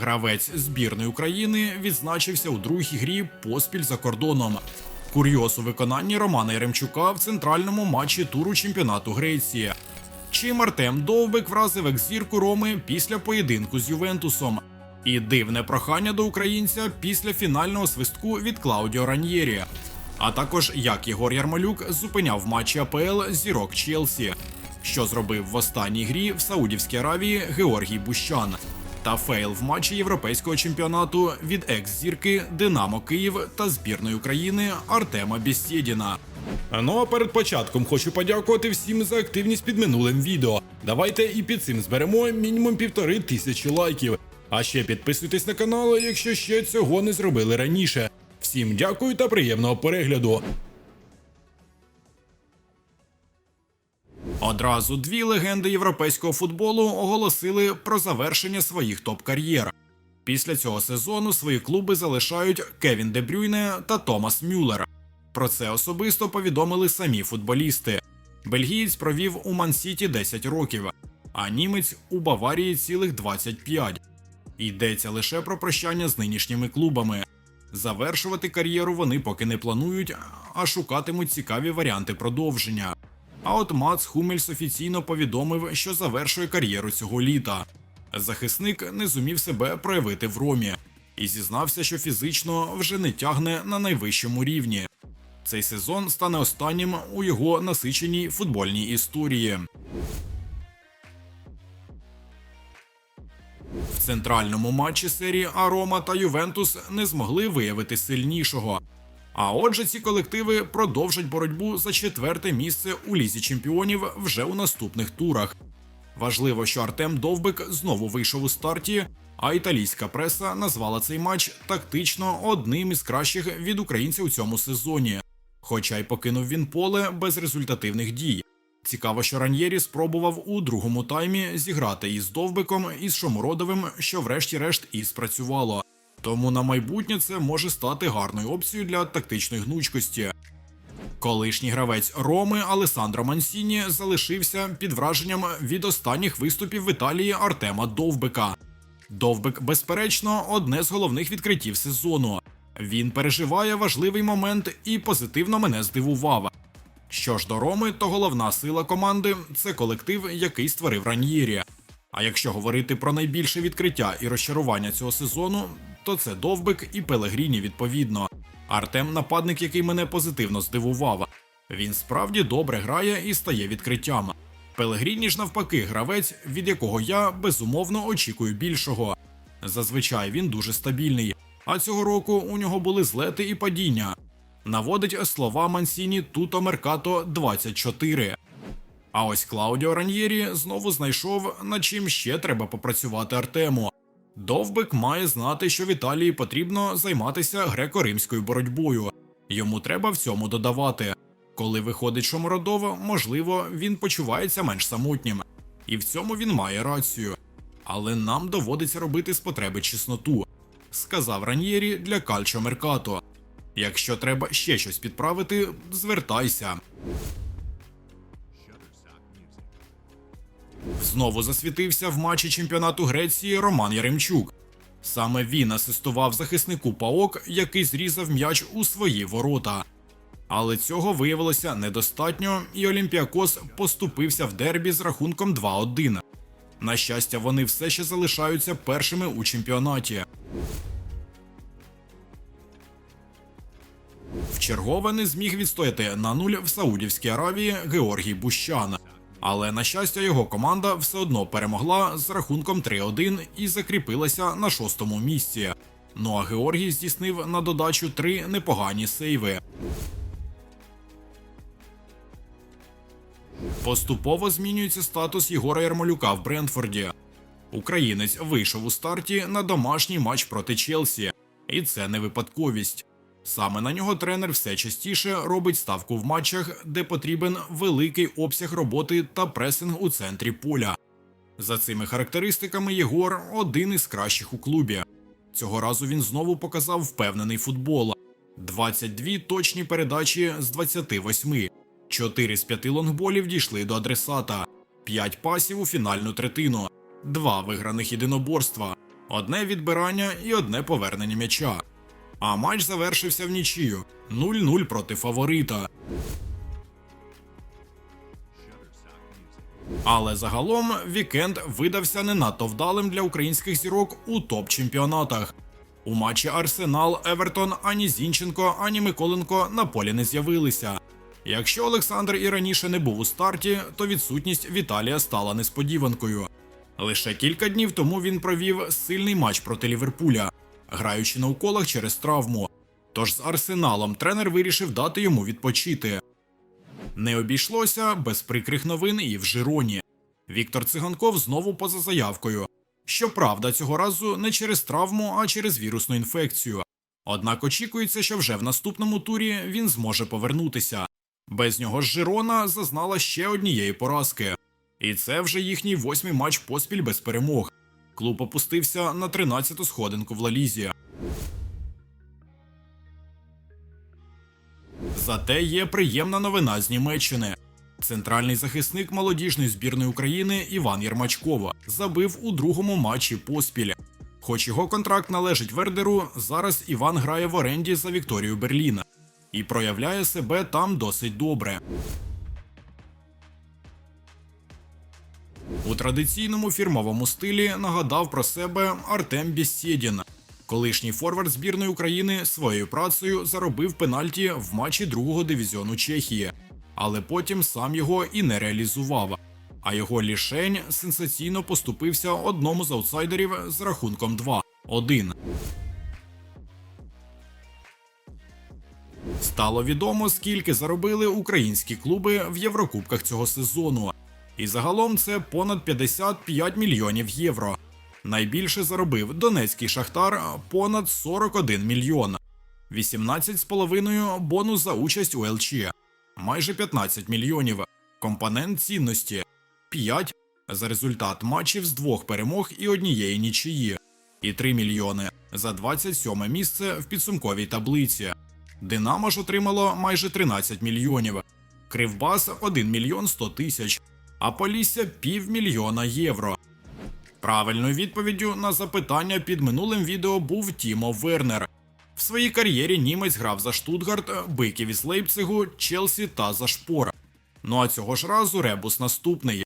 Гравець збірної України відзначився у другій грі поспіль за кордоном. Курйоз у виконанні Романа Яремчука в центральному матчі туру чемпіонату Греції. Чим Артем Довбик вразив екс-зірку Роми після поєдинку з Ювентусом. І дивне прохання до українця після фінального свистку від Клаудіо Раньєрі. А також як Єгор Ярмолюк зупиняв матчі АПЛ зірок Челсі, що зробив в останній грі в Саудівській Аравії Георгій Бущан, та фейл в матчі європейського чемпіонату від екс-зірки Динамо Київ та збірної України Артема Бєсєдіна. Ну а перед початком хочу подякувати всім за активність під минулим відео. Давайте і під цим зберемо мінімум півтори тисячі лайків. А ще підписуйтесь на канал, якщо ще цього не зробили раніше. Всім дякую та приємного перегляду. Одразу дві легенди європейського футболу оголосили про завершення своїх топ-кар'єр. Після цього сезону свої клуби залишають Кевін Де Брюйне та Томас Мюллер. Про це особисто повідомили самі футболісти. Бельгієць провів у Ман-Сіті 10 років, а німець у Баварії цілих 25. Йдеться лише про прощання з нинішніми клубами. Завершувати кар'єру вони поки не планують, а шукатимуть цікаві варіанти продовження. А от Мац Хумельс офіційно повідомив, що завершує кар'єру цього літа. Захисник не зумів себе проявити в Ромі і зізнався, що фізично вже не тягне на найвищому рівні. Цей сезон стане останнім у його насиченій футбольній історії. В центральному матчі серії А Рома та Ювентус не змогли виявити сильнішого. А отже, ці колективи продовжать боротьбу за четверте місце у лізі чемпіонів вже у наступних турах. Важливо, що Артем Довбик знову вийшов у старті, а італійська преса назвала цей матч тактично одним із кращих від українця у цьому сезоні. Хоча й покинув він поле без результативних дій. Цікаво, що Раньєрі спробував у другому таймі зіграти із Довбиком і з Шомородовим, що врешті-решт і спрацювало. Тому на майбутнє це може стати гарною опцією для тактичної гнучкості. Колишній гравець Роми Алесандро Мансіні залишився під враженням від останніх виступів в Італії Артема Довбика. Довбик, безперечно, одне з головних відкриттів сезону. Він переживає важливий момент і позитивно мене здивував. Що ж до Роми, то головна сила команди це колектив, який створив Раньєрі. А якщо говорити про найбільше відкриття і розчарування цього сезону, то це Довбик і Пелегріні відповідно. Артем нападник, який мене позитивно здивував. Він справді добре грає і стає відкриттям. Пелегріні ж навпаки гравець, від якого я безумовно очікую більшого. Зазвичай він дуже стабільний, а цього року у нього були злети і падіння. Наводить слова Мансіні Туто Меркато 24. А ось Клаудіо Раньєрі знову знайшов, над чим ще треба попрацювати Артему. Довбик має знати, що в Італії потрібно займатися греко-римською боротьбою. Йому треба в цьому додавати. Коли виходить Шомородов, можливо, він почувається менш самотнім. І в цьому він має рацію. Але нам доводиться робити з потреби чесноту, сказав Раньєрі для Кальчо Меркато. Якщо треба ще щось підправити, звертайся. Знову засвітився в матчі чемпіонату Греції Роман Яремчук. Саме він асистував захиснику Паок, який зрізав м'яч у свої ворота. Але цього виявилося недостатньо, і Олімпіакос поступився в дербі з рахунком 2-1. На щастя, вони все ще залишаються першими у чемпіонаті. Вчергове не зміг відстояти на нуль в Саудівській Аравії Георгій Бущан. Але на щастя, його команда все одно перемогла з рахунком 3-1 і закріпилася на шостому місці. Ну а Георгій здійснив на додачу три непогані сейви. Поступово змінюється статус Єгора Ярмолюка в Брентфорді. Українець вийшов у старті на домашній матч проти Челсі, і це не випадковість. Саме на нього тренер все частіше робить ставку в матчах, де потрібен великий обсяг роботи та пресинг у центрі поля. За цими характеристиками Єгор один із кращих у клубі. Цього разу він знову показав впевнений футбол. 22 точні передачі з 28. 4 з 5 лонгболів дійшли до адресата, 5 пасів у фінальну третину, 2 виграних єдиноборства. одне відбирання і одне повернення м'яча. А матч завершився в нічию 0-0 проти фаворита. Але загалом вікенд видався не надто вдалим для українських зірок у топ-чемпіонатах. У матчі Арсенал Евертон ані Зінченко, ані Миколенко на полі не з'явилися. Якщо Олександр і раніше не був у старті, то відсутність Віталія стала несподіванкою. Лише кілька днів тому він провів сильний матч проти Ліверпуля, граючи на уколах через травму. Тож з Арсеналом тренер вирішив дати йому відпочити. Не обійшлося без прикрих новин і в Жироні. Віктор Циганков знову поза заявкою. Щоправда, цього разу не через травму, а через вірусну інфекцію. Однак очікується, що вже в наступному турі він зможе повернутися. Без нього ж Жирона зазнала ще однієї поразки. І це вже їхній восьмий матч поспіль без перемог. Клуб опустився на 13-ту сходинку в Лалізі. Зате є приємна новина з Німеччини. Центральний захисник молодіжної збірної України Іван Єрмачкова забив у другому матчі поспіль. Хоч його контракт належить Вердеру, зараз Іван грає в оренді за Вікторію Берліна і проявляє себе там досить добре. У традиційному фірмовому стилі нагадав про себе Артем Бєсєдін. Колишній форвард збірної України своєю працею заробив пенальті в матчі другого дивізіону Чехії, але потім сам його і не реалізував. А його лішень сенсаційно поступився одному з аутсайдерів з рахунком 2-1. Стало відомо, скільки заробили українські клуби в Єврокубках цього сезону. І загалом це понад 55 мільйонів євро. Найбільше заробив Донецький Шахтар понад 41 мільйон, 18,5 бонус за участь у ЛЧ, майже 15 мільйонів, компонент цінності. 5 за результат матчів з двох перемог і однієї нічиї, і 3 мільйони за 27 місце в підсумковій таблиці. Динамо ж отримало майже 13 мільйонів, Кривбас 1 мільйон 100 тисяч, а Полісся півмільйона євро. Правильною відповіддю на запитання під минулим відео був Тімо Вернер. В своїй кар'єрі німець грав за Штутгарт, Биків із Лейпцигу, Челсі та за Шпор. Ну а цього ж разу ребус наступний.